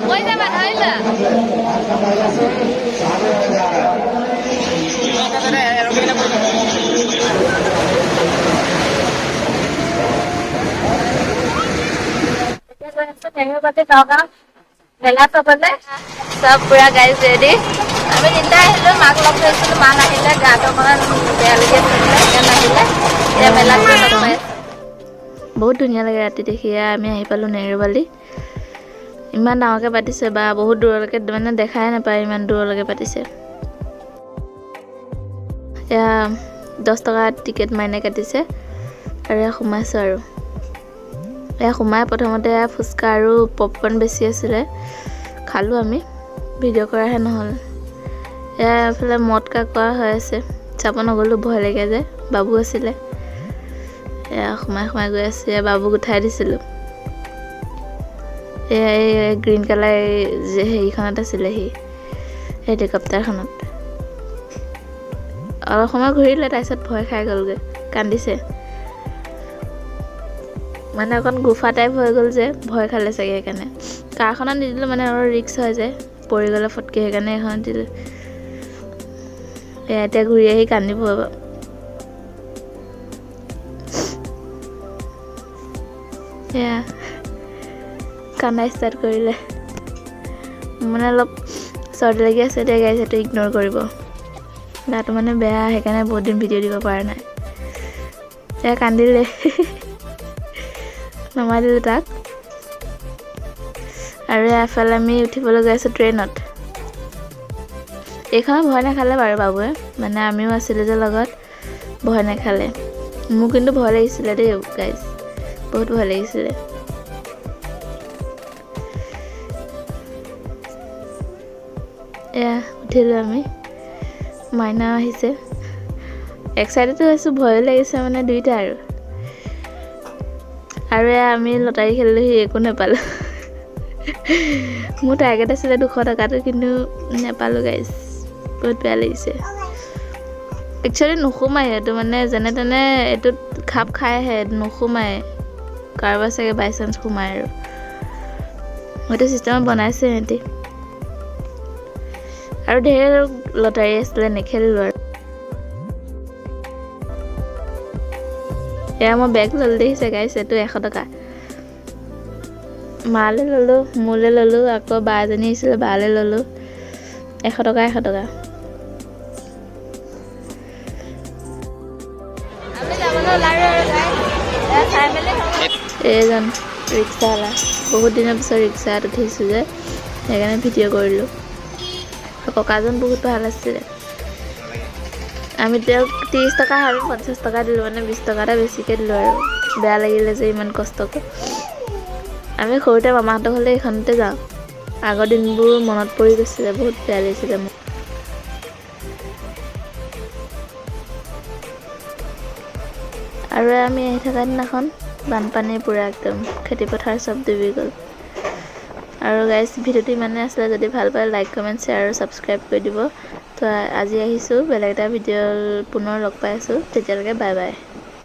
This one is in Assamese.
কৈ যাবা ধৰি লোৱা মেলা চাবলে চব পুৰা গাইজ ৰেডি আমি তিনিটা আহিলো মাক লগ ধৰিছিলো মা নাহিলে গাটো অকণমান বেয়া লাগি আছিলে এতিয়া নাহিলে এতিয়া মেলাত গৈ লগ পাই আছো। বহুত ধুনীয়া লাগে ৰাতি দেখি আমি আহি পালোঁ নেহেৰুবালি ইমান ডাঙৰকৈ পাতিছে বা বহুত দূৰলৈকে মানে দেখাই নাপায় ইমান দূৰলৈকে পাতিছে। এয়া দহ টকা টিকেট মাইনে কাটিছে আৰু এয়া সোমাইছোঁ আৰু। এয়া সোমাই প্ৰথমতে ফুচকা আৰু পপকৰ্ণ বেছি আছিলে। খালোঁ আমি ভিডিঅ' কৰাহে নহ'ল। এয়া এফালে মদ কা কোৱা হৈ আছে। চাব নগ'লোঁ ভয় লাগে যে বাবু আছিলে। এয়া সোমাই সোমাই গৈ আছে এয়া বাবুক উঠাই দিছিলোঁ। গ্ৰীণ কালাৰ এই হেৰিখনত আছিলে সি হেলিকপ্টাৰখনত অলপ সময় ঘূৰিলে তাৰপিছত ভয় খাই গ'লগৈ কান্দিছে। মানে অকণ গোফা টাইপ হৈ গ'ল যে ভয় খালে চাগে সেইকাৰণে। কাৰখনত নিদিলোঁ মানে অলপ ৰিক্স হয় যে পৰি গ'লে ফটকৈ সেইকাৰণে এখনত দিলোঁ। এয়া এতিয়া ঘূৰি আহি কান্দিব এয়া। কান্দা ষ্টাৰ্ট কৰিলে। মানে অলপ চৰ্দি লাগি আছে এতিয়া গাইজ সেইটো ইগন'ৰ কৰিব। গাটো মানে বেয়া, সেইকাৰণে বহুত দিন ভিডিঅ' দিব পৰা নাই। এয়া কান্দিলে। নমাই দিলোঁ তাক। আৰু এফালে আমি উঠিবলৈ গৈ আছোঁ ট্ৰেইনত এইখনত ভয় নাখালে বাৰু বাবুৱে। মানে আমিও আছিলোঁ যে লগত, ভয় নাখালে। মোৰ কিন্তু ভয় লাগিছিলে দেই গাইজ বহুত ভয় লাগিছিলে। এয়া উঠিলোঁ আমি। মাইনা আহিছে। এক্সাইটেডো হৈছোঁ ভয়ো লাগিছে মানে দুইটা আৰু। আৰু এয়া আমি লটাৰী খেলিলোঁ সি একো নাপালোঁ। মোৰ টাৰ্গেট আছিলে দুশ টকাটো কিন্তু নাপালোঁ গাইজ বহুত বেয়া লাগিছে। একচুৱেলি নোসোমায় এইটো মানে যেনে তেনে এইটোত খাপ খাই আহে নোসোমায়। কাৰোবাৰ চাগে বাই চান্স সোমায় আৰু। সেইটো চিষ্টেমত বনাইছে সিহঁতি। আৰু ঢেৰ লটাৰী আছিলে নেখেলিলোঁ আৰু। এয়া মই বেগ ল'লোঁ দেখিছে গাইছ এইটো এশ টকা। মালৈ ল'লোঁ মোলৈ ল'লোঁ আকৌ বা এজনী আহিছিলে বালৈ ল'লোঁ। এশ টকা এশ টকা। এইজন ৰিক্সাৱালা। বহুত দিনৰ পিছত ৰিক্সাত উঠিছোঁ যে সেইকাৰণে ভিডিঅ' কৰিলোঁ। ককাজন বহুত ভালো আছিলে। আমি তেওঁক ত্ৰিছ টকা আৰু পঞ্চাছ টকা দিলোঁ মানে বিছ টকা এটা বেছিকৈ দিলোঁ আৰু। বেয়া লাগিলে যে ইমান কষ্টকৈ। আমি সৰুতে মামাহঁতৰ ঘৰলৈ এইখনতে যাওঁ। আগৰ দিনবোৰ মনত পৰি গৈছিলে, বহুত বেয়া লাগিছিলে মোক। আৰু আমি আহি থকা দিনাখন বানপানী পূৰা একদম, খেতিপথাৰ চব ডুবি গ'ল। আৰু গাইজ ভিডিঅ'টো ইমানেই আছিলে যদি ভাল পায় লাইক কমেণ্ট শ্বেয়াৰ আৰু ছাবস্ক্ৰাইব কৰি দিব। তো আজি আহিছোঁ বেলেগ এটা ভিডিঅ' পুনৰ লগ পাই আছোঁ তেতিয়ালৈকে বাই বাই